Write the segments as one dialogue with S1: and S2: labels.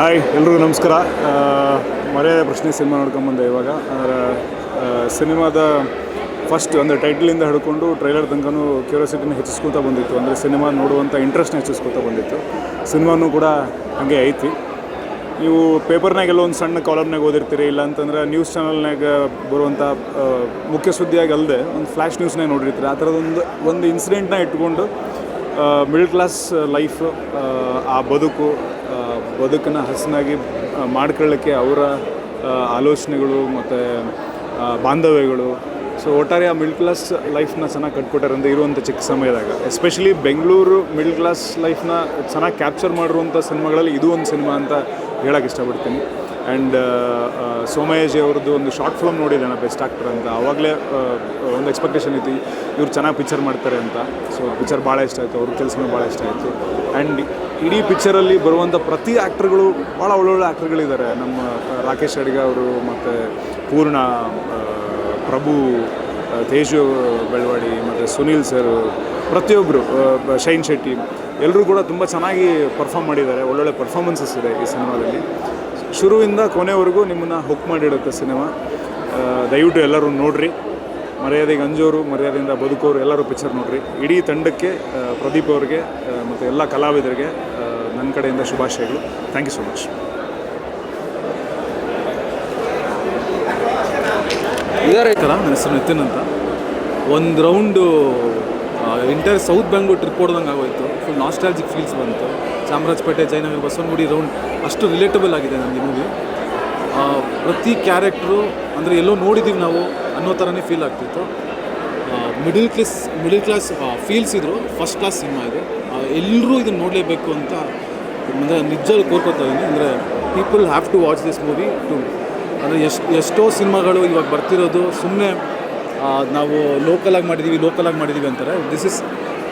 S1: Hi, ಎಲ್ರಿಗೂ ನಮಸ್ಕಾರ. ಮರ್ಯಾದೆ ಪ್ರಶ್ನೆ ಸಿನಿಮಾ ನೋಡ್ಕೊಂಬಂದೆ ಇವಾಗ. ಅದರ ಸಿನಿಮಾದ ಫಸ್ಟ್ ಅಂದರೆ ಟೈಟ್ಲಿಂದ ಹಿಡ್ಕೊಂಡು ಟ್ರೈಲರ್ ತನಕನೂ ಕ್ಯೂರಿಯಾಸಿಟಿನ ಹೆಚ್ಚಿಸ್ಕೊತಾ ಬಂದಿತ್ತು. ಅಂದರೆ ಸಿನಿಮಾ ನೋಡುವಂಥ ಇಂಟ್ರೆಸ್ಟ್ನ ಹೆಚ್ಚಿಸ್ಕೊತಾ ಬಂದಿತ್ತು. ಸಿನಿಮಾನೂ ಕೂಡ ಹಾಗೆ ಐತಿ. ನೀವು ಪೇಪರ್ನಾಗ ಎಲ್ಲೋ ಒಂದು ಸಣ್ಣ ಕಾಲಮ್ನಾಗ ಓದಿರ್ತೀರಿ ಇಲ್ಲ ಅಂತಂದ್ರೆ ನ್ಯೂಸ್ ಚಾನಲ್ನಾಗ ಬರುವಂಥ ಮುಖ್ಯ ಸುದ್ದಿಯಾಗಿ ಅಲ್ಲದೆ ಒಂದು ಫ್ಲ್ಯಾಶ್ ನ್ಯೂಸ್ನಾಗ ನೋಡಿರ್ತೀರಿ. ಆ ಥರದೊಂದು ಒಂದು ಇನ್ಸಿಡೆಂಟ್ನ ಇಟ್ಕೊಂಡು ಮಿಡಲ್ ಕ್ಲಾಸ್ ಲೈಫ್ ಆ ಬದುಕು ಬದುಕನ್ನು ಹಸನಾಗಿ ಮಾಡ್ಕೊಳ್ಳೋಕ್ಕೆ ಅವರ ಆಲೋಚನೆಗಳು ಮತ್ತು ಬಾಂಧವ್ಯಗಳು. ಸೊ ಒಟ್ಟಾರೆ ಆ ಮಿಡ್ಲ್ ಕ್ಲಾಸ್ ಲೈಫ್ನ ಚೆನ್ನಾಗಿ ಕಟ್ಕೊಟ್ಟಾರೆ ಅಂತ ಇರುವಂಥ ಚಿಕ್ಕ ಸಮಯದಾಗ. ಎಸ್ಪೆಷಲಿ ಬೆಂಗಳೂರು ಮಿಡ್ಲ್ ಕ್ಲಾಸ್ ಲೈಫ್ನ ಚೆನ್ನಾಗಿ ಕ್ಯಾಪ್ಚರ್ ಮಾಡಿರುವಂಥ ಸಿನಿಮಾಗಳಲ್ಲಿ ಇದು ಒಂದು ಸಿನಿಮಾ ಅಂತ ಹೇಳೋಕ್ಕೆ ಇಷ್ಟಪಡ್ತೀನಿ. ಆ್ಯಂಡ್ ಸೋಮಯಾಜಿ ಅವ್ರದ್ದು ಒಂದು ಶಾರ್ಟ್ ಫಿಲಮ್ ನೋಡಿದೆ ನಾನು ಬೆಸ್ಟ್ ಆಕ್ಟರ್ ಅಂತ. ಆವಾಗಲೇ ಒಂದು ಎಕ್ಸ್ಪೆಕ್ಟೇಷನ್ ಇತ್ತು, ಇವ್ರು ಚೆನ್ನಾಗಿ ಪಿಕ್ಚರ್ ಮಾಡ್ತಾರೆ ಅಂತ. ಸೊ ಪಿಕ್ಚರ್ ಭಾಳ ಇಷ್ಟ ಆಯಿತು, ಅವ್ರ ಕೆಲಸನೂ ಭಾಳ ಇಷ್ಟ ಆಯಿತು. ಆ್ಯಂಡ್ ಇಡೀ ಪಿಕ್ಚರಲ್ಲಿ ಬರುವಂಥ ಪ್ರತಿ ಆ್ಯಕ್ಟ್ರ್ಗಳು ಭಾಳ ಒಳ್ಳೊಳ್ಳೆ ಆ್ಯಕ್ಟ್ರ್ಗಳಿದ್ದಾರೆ ನಮ್ಮ ರಾಕೇಶ್ ಅಡಿಗ ಅವರು ಮತ್ತು ಪೂರ್ಣ ಪ್ರಭು ತೇಜು ಬೆಳವಾಡಿ ಮತ್ತು ಸುನೀಲ್ ಸರ್ ಪ್ರತಿಯೊಬ್ಬರು ಶೈನ್ ಶೆಟ್ಟಿ ಎಲ್ಲರೂ ಕೂಡ ತುಂಬ ಚೆನ್ನಾಗಿ ಪರ್ಫಾಮ್ ಮಾಡಿದ್ದಾರೆ. ಒಳ್ಳೊಳ್ಳೆ ಪರ್ಫಾರ್ಮೆನ್ಸಸ್ ಇದೆ ಈ ಸಿನಿಮಾದಲ್ಲಿ ಶುರುವಿಂದ ಕೊನೆವರೆಗೂ ನಿಮ್ಮನ್ನು ಹುಕ್ ಮಾಡಿಡುತ್ತೆ ಸಿನಿಮಾ. ದಯವಿಟ್ಟು ಎಲ್ಲರೂ ನೋಡ್ರಿ. ಮರ್ಯಾದೆಗೆ ಅಂಜೋರು ಮರ್ಯಾದೆಯಿಂದ ಬದುಕೋರು ಎಲ್ಲರೂ ಪಿಕ್ಚರ್ ನೋಡ್ರಿ. ಇಡೀ ತಂಡಕ್ಕೆ ಪ್ರದೀಪ್ ಅವ್ರಿಗೆ ಮತ್ತು ಎಲ್ಲ ಕಲಾವಿದರಿಗೆ ನನ್ನ ಕಡೆಯಿಂದ ಶುಭಾಶಯಗಳು. ಥ್ಯಾಂಕ್ ಯು ಸೊ ಮಚ್
S2: ಇದಾರೆ ಐತಲ್ಲ ನನ್ನ ಹೆಸರು ನಿತಿನ್ ಅಂತ. ಒಂದು round inter south Bangalore trip ಹೊಡ್ದಂಗೆ ಆಗೋಯ್ತು. ಫುಲ್ ನಾಸ್ಟಾಲಜಿಕ್ ಫೀಲ್ಸ್ ಬಂತು. ಚಾಮರಾಜಪೇಟೆ ಜಯನಗರ ಬಸವನಗುಡಿ ರೌಂಡ್ ಅಷ್ಟು ರಿಲೇಟಬಲ್ ಆಗಿದೆ ನನಗೆ ಮೂವಿ ಪ್ರತಿ ಕ್ಯಾರೆಕ್ಟ್ರು ಅಂದರೆ ಎಲ್ಲೋ ನೋಡಿದ್ದೀವಿ ನಾವು ಅನ್ನೋ ಥರನೇ ಫೀಲ್ ಆಗ್ತಿತ್ತು. Middle class middle class feels ಇದ್ರು. ಫಸ್ಟ್ ಕ್ಲಾಸ್ ಸಿನಿಮಾ ಇದೆ. ಎಲ್ಲರೂ ಇದನ್ನು ನೋಡಲೇಬೇಕು ಅಂತ ಅಂದರೆ ನಿಜವಾಗಿ ಕೋರ್ಕೋತಾ ಇದ್ದೀನಿ ಅಂದರೆ people have to watch this movie too ಅಂದರೆ ಎಷ್ಟು, ಎಷ್ಟೋ ಸಿನಿಮಾಗಳು ಇವಾಗ ಬರ್ತಿರೋದು ಸುಮ್ಮನೆ ನಾವು ಲೋಕಲಾಗಿ ಮಾಡಿದ್ದೀವಿ ಲೋಕಲಾಗಿ ಮಾಡಿದ್ದೀವಿ ಅಂತಾರೆ. ದಿಸ್ ಇಸ್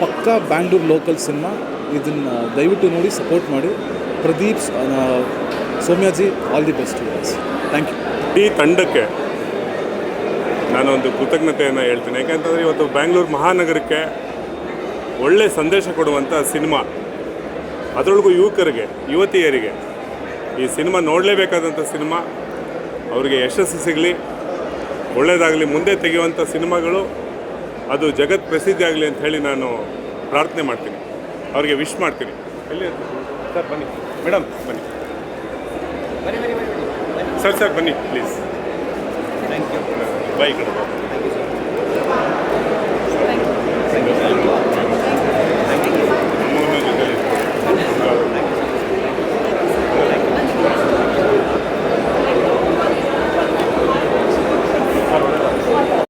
S2: ಪಕ್ಕಾ ಬ್ಯಾಂಗ್ಳೂರ್ ಲೋಕಲ್ ಸಿನಿಮಾ ಇದನ್ನು ದಯವಿಟ್ಟು ನೋಡಿ ಸಪೋರ್ಟ್ ಮಾಡಿ. Pradeep ಸೌಮ್ಯಾಜಿ all the best thank you
S3: ಈ ತಂಡಕ್ಕೆ ನಾನೊಂದು ಕೃತಜ್ಞತೆಯನ್ನು ಹೇಳ್ತೀನಿ. ಯಾಕೆಂತಂದರೆ ಇವತ್ತು ಬ್ಯಾಂಗ್ಳೂರು ಮಹಾನಗರಕ್ಕೆ ಒಳ್ಳೆ ಸಂದೇಶ ಕೊಡುವಂಥ ಸಿನಿಮಾ. ಅದರೊಳಗೂ ಯುವಕರಿಗೆ, ಯುವತಿಯರಿಗೆ ಈ ಸಿನಿಮಾ ನೋಡಲೇಬೇಕಾದಂಥ ಸಿನಿಮಾ. ಅವರಿಗೆ ಯಶಸ್ಸು ಸಿಗಲಿ ಒಳ್ಳೆಯದಾಗಲಿ ಮುಂದೆ ತೆಗೆಯುವಂಥ ಸಿನಿಮಾಗಳು ಅದು ಜಗತ್ ಪ್ರಸಿದ್ಧಿ ಆಗಲಿ ಅಂತ ಹೇಳಿ ನಾನು ಪ್ರಾರ್ಥನೆ ಮಾಡ್ತೀನಿ. ಅವರಿಗೆ ವಿಶ್ ಮಾಡ್ತೀನಿ. ಎಲ್ಲಿ ಸರ್ ಬನ್ನಿ. ಮೇಡಮ್ ಬನ್ನಿ. ಸರ್ ಸರ್ ಬನ್ನಿ ಪ್ಲೀಸ್ ಥ್ಯಾಂಕ್ ಯು ಬಾಯ್ ಕಡೆ